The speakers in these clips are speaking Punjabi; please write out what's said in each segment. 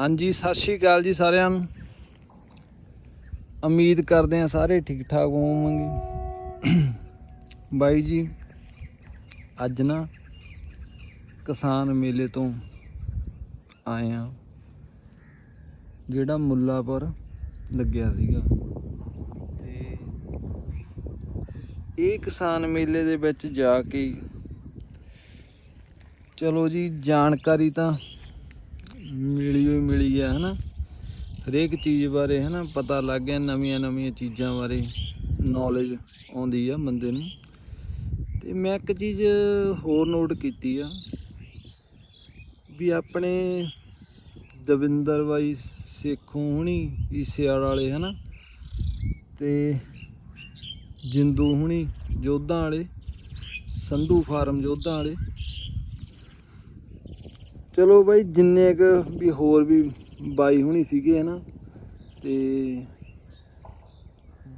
ਹਾਂਜੀ, ਸਤਿ ਸ਼੍ਰੀ ਅਕਾਲ ਜੀ ਸਾਰਿਆਂ ਨੂੰ। ਉਮੀਦ ਕਰਦੇ ਆ ਸਾਰੇ ਠੀਕ ਠਾਕ ਹੋਵੋਗੇ। ਬਾਈ ਜੀ, ਅੱਜ ਨਾ ਕਿਸਾਨ ਮੇਲੇ ਤੋਂ ਆਏ ਆ ਜਿਹੜਾ ਮੁੱਲਾਪੁਰ ਲੱਗਿਆ ਸੀਗਾ। ਤੇ ਇਹ ਕਿਸਾਨ ਮੇਲੇ ਦੇ ਵਿੱਚ ਜਾ ਕੇ ਚਲੋ ਜੀ, ਜਾਣਕਾਰੀ ਤਾਂ ਮਿਲੀ ਹੋਈ ਮਿਲੀ ਆ, ਹਨਾ? ਹਰੇਕ ਚੀਜ਼ ਬਾਰੇ, ਹਨਾ, ਪਤਾ ਲੱਗ ਗਿਆ, ਨਵੀਆਂ ਨਵੀਆਂ ਚੀਜ਼ਾਂ ਬਾਰੇ ਨੌਲੇਜ ਆਉਂਦੀ ਆ ਬੰਦੇ ਨੂੰ। ਤੇ ਮੈਂ ਇੱਕ ਚੀਜ਼ ਹੋਰ ਨੋਟ ਕੀਤੀ ਆ ਵੀ ਆਪਣੇ ਦਵਿੰਦਰ ਬਾਈ ਸੇਖੋਂ ਹੁਣੀ ਈਸਿਆੜ ਵਾਲੇ, ਹਨਾ? ਤੇ ਜਿੰਦੂ ਹੁਣੀ ਜੋਧਾਂ ਵਾਲੇ, ਸੰਧੂ ਫਾਰਮ ਜੋਧਾਂ ਵਾਲੇ ਚਲੋ ਬਾਈ, ਜਿੰਨੇ ਕ ਵੀ ਹੋਰ ਵੀ ਬਾਈ ਹੁਣੀ ਸੀਗੇ ਹਨਾ, ਤੇ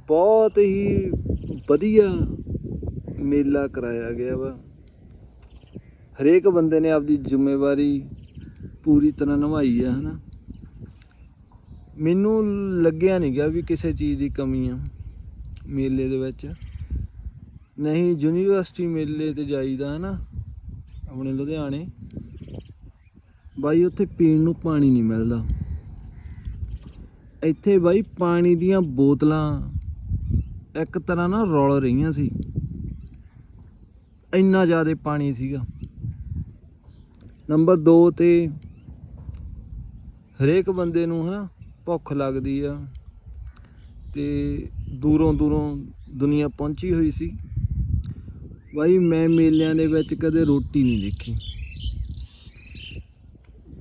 ਬਹੁਤ ਹੀ ਵਧੀਆ ਮੇਲਾ ਕਰਾਇਆ ਗਿਆ ਵਾ। ਹਰੇਕ ਬੰਦੇ ਨੇ ਆਪਦੀ ਜ਼ਿੰਮੇਵਾਰੀ ਪੂਰੀ ਤਰ੍ਹਾਂ ਨਿਭਾਈ ਆ ਹਨਾ। ਮੈਨੂੰ ਲੱਗਿਆ ਨਹੀਂ ਗਿਆ ਵੀ ਕਿਸੇ ਚੀਜ਼ ਦੀ ਕਮੀ ਆ ਮੇਲੇ ਦੇ ਵਿੱਚ। ਨਹੀਂ, ਯੂਨੀਵਰਸਿਟੀ ਮੇਲੇ ਤੇ ਜਾਈਦਾ ਹਨਾ, ਆਪਣੇ ਲੁਧਿਆਣੇ। ਬਾਈ, ਉੱਥੇ ਪੀਣ ਨੂੰ ਪਾਣੀ ਨਹੀਂ ਮਿਲਦਾ। ਇੱਥੇ ਬਾਈ ਪਾਣੀ ਦੀਆਂ ਬੋਤਲਾਂ ਇੱਕ ਤਰ੍ਹਾਂ ਨਾਲ ਰੋਲ ਰਹੀਆਂ ਸੀ। ਇੰਨਾ ਜ਼ਿਆਦਾ ਪਾਣੀ ਸੀਗਾ। ਨੰਬਰ 2 ਤੇ ਹਰੇਕ ਬੰਦੇ ਨੂੰ ਹਨਾ ਭੁੱਖ ਲੱਗਦੀ ਆ ਤੇ ਦੂਰੋਂ ਦੂਰੋਂ ਦੁਨੀਆ ਪਹੁੰਚੀ ਹੋਈ ਸੀ। ਬਾਈ ਮੈਂ ਮੇਲਿਆਂ ਦੇ ਵਿੱਚ ਕਦੇ ਰੋਟੀ ਨਹੀਂ ਦੇਖੀ।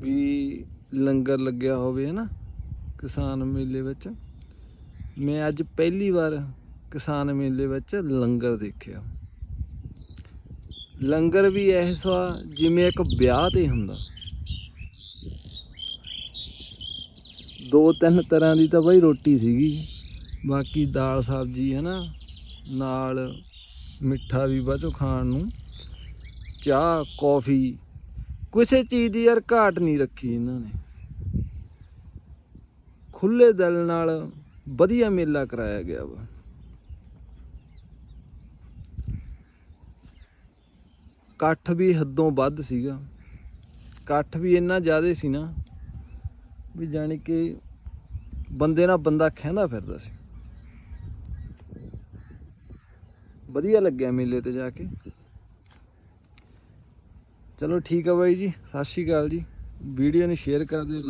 ਵੀ ਲੰਗਰ ਲੱਗਿਆ ਹੋਵੇ ਹੈ ਨਾ ਕਿਸਾਨ ਮੇਲੇ ਵਿੱਚ। ਮੈਂ ਅੱਜ ਪਹਿਲੀ ਵਾਰ ਕਿਸਾਨ ਮੇਲੇ ਵਿੱਚ ਲੰਗਰ ਦੇਖਿਆ। ਲੰਗਰ ਵੀ ਐਸਾ, ਜਿਵੇਂ ਇੱਕ ਵਿਆਹ ਤੇ ਹੁੰਦਾ। ਦੋ ਤਿੰਨ ਤਰ੍ਹਾਂ ਦੀ ਤਾਂ ਬਾਈ ਰੋਟੀ ਸੀਗੀ। ਬਾਕੀ ਦਾਲ ਸਬਜ਼ੀ ਹੈ ਨਾ ਨਾਲ ਮਿੱਠਾ ਵੀ ਬਾਅਦੋਂ ਖਾਣ ਨੂੰ। ਚਾਹ, ਕੌਫੀ ਕਿਸੇ ਚੀਜ਼ ਦੀ ਯਾਰ ਘਾਟ ਨਹੀਂ ਰੱਖੀ ਇਹਨਾਂ ਨੇ। ਖੁੱਲੇ ਦਿਲ ਨਾਲ ਵਧੀਆ ਮੇਲਾ ਕਰਾਇਆ ਗਿਆ ਵਾ। ਇਕੱਠ ਵੀ ਹੱਦੋਂ ਵੱਧ ਸੀਗਾ। ਇਕੱਠ ਵੀ ਇੰਨਾ ਜ਼ਿਆਦਾ ਸੀ ਨਾ ਵੀ ਜਾਣੀ ਕਿ ਬੰਦੇ ਨਾਲ ਬੰਦਾ ਖਹਿੰਦਾ ਫਿਰਦਾ ਸੀ। ਵਧੀਆ ਲੱਗਿਆ ਮੇਲੇ ਤੇ ਜਾ ਕੇ। ਚਲੋ ਠੀਕ ਆ ਬਾਈ ਜੀ ਸਤਿ ਸ਼੍ਰੀ ਅਕਾਲ ਜੀ। ਵੀਡੀਓ ਨੂੰ ਸ਼ੇਅਰ ਕਰ ਦਿਓ।